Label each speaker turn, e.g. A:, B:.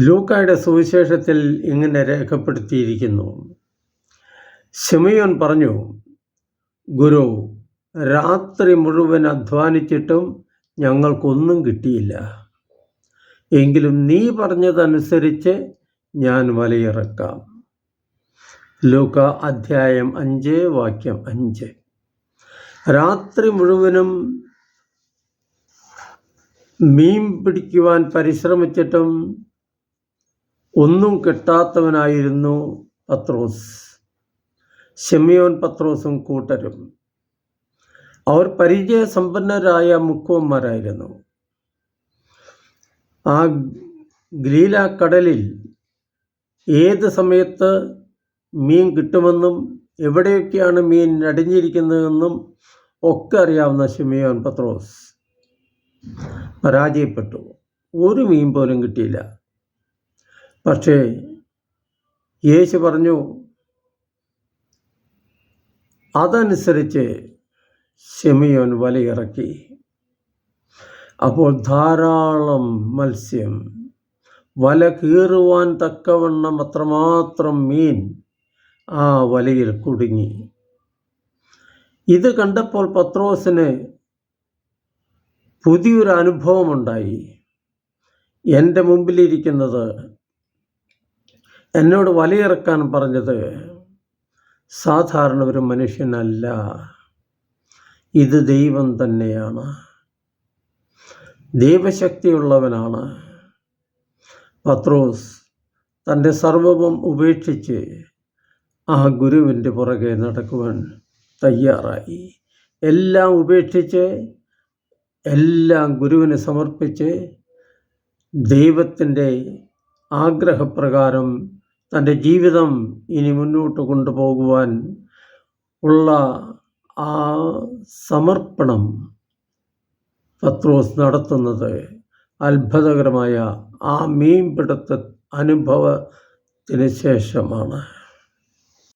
A: ലൂക്കായുടെ സുവിശേഷത്തിൽ ഇങ്ങനെ രേഖപ്പെടുത്തിയിരിക്കുന്നു. ശിമയോൻ പറഞ്ഞു ഗുരു രാത്രി മുഴുവൻ അധ്വാനിച്ചിട്ടും ഞങ്ങൾക്കൊന്നും കിട്ടിയില്ല. എങ്കിലും നീ പറഞ്ഞതനുസരിച്ച് ഞാൻ വലയിറക്കാം. ലൂക്ക അധ്യായം അഞ്ച് വാക്യം അഞ്ച്. രാത്രി മുഴുവനും മീൻ പിടിക്കുവാൻ പരിശ്രമിച്ചിട്ടും ഒന്നും കിട്ടാത്തവനായിരുന്നു പത്രോസ്. ഷെമിയോൻ പത്രോസും കൂട്ടരും. അവർ പരിചയസമ്പന്നരായ മുക്കുവന്മാരായിരുന്നു. ആ ഗ്ലീല കടലിൽ ഏത് സമയത്ത് മീൻ കിട്ടുമെന്നും എവിടെയൊക്കെയാണ് മീൻ അടിഞ്ഞിരിക്കുന്നതെന്നും ഒക്കെ അറിയാവുന്ന ഷെമിയോൻ പത്രോസ് പരാജയപ്പെട്ടു. ഒരു മീൻ പോലും കിട്ടിയില്ല. പക്ഷേ യേശു പറഞ്ഞു അതനുസരിച്ച് ഷെമിയോൻ വലയിറക്കി. അപ്പോൾ ധാരാളം മത്സ്യം വല കീറുവാൻ തക്കവണ്ണം അത്രമാത്രം മീൻ ആ വലയിൽ കുടുങ്ങി. ഇത് കണ്ടപ്പോൾ പത്രോസിന് പുതിയൊരു അനുഭവമുണ്ടായി. എന്റെ മുമ്പിലിരിക്കുന്നത് എന്നോട് വലയിറക്കാൻ പറഞ്ഞത് സാധാരണ ഒരു മനുഷ്യനല്ല. ഇത് ദൈവം തന്നെയാണ്. ദൈവശക്തിയുള്ളവനാണ്. പത്രോസ് തന്റെ സർവവും ഉപേക്ഷിച്ച് ആ ഗുരുവിന്റെ പുറകെ നടക്കുവാൻ തയ്യാറായി. എല്ലാം ഉപേക്ഷിച്ച് എല്ലാം ഗുരുവിന് സമർപ്പിച്ച് ദൈവത്തിന്റെ ആഗ്രഹപ്രകാരം തന്റെ ജീവിതം ഇനി മുന്നോട്ട് കൊണ്ടുപോകുവാൻ ഉള്ള ആ സമർപ്പണം പത്രോസ് നടത്തുന്നത് അത്ഭുതകരമായ ആ മീൻപിടുത്ത അനുഭവത്തിന് ശേഷമാണ്.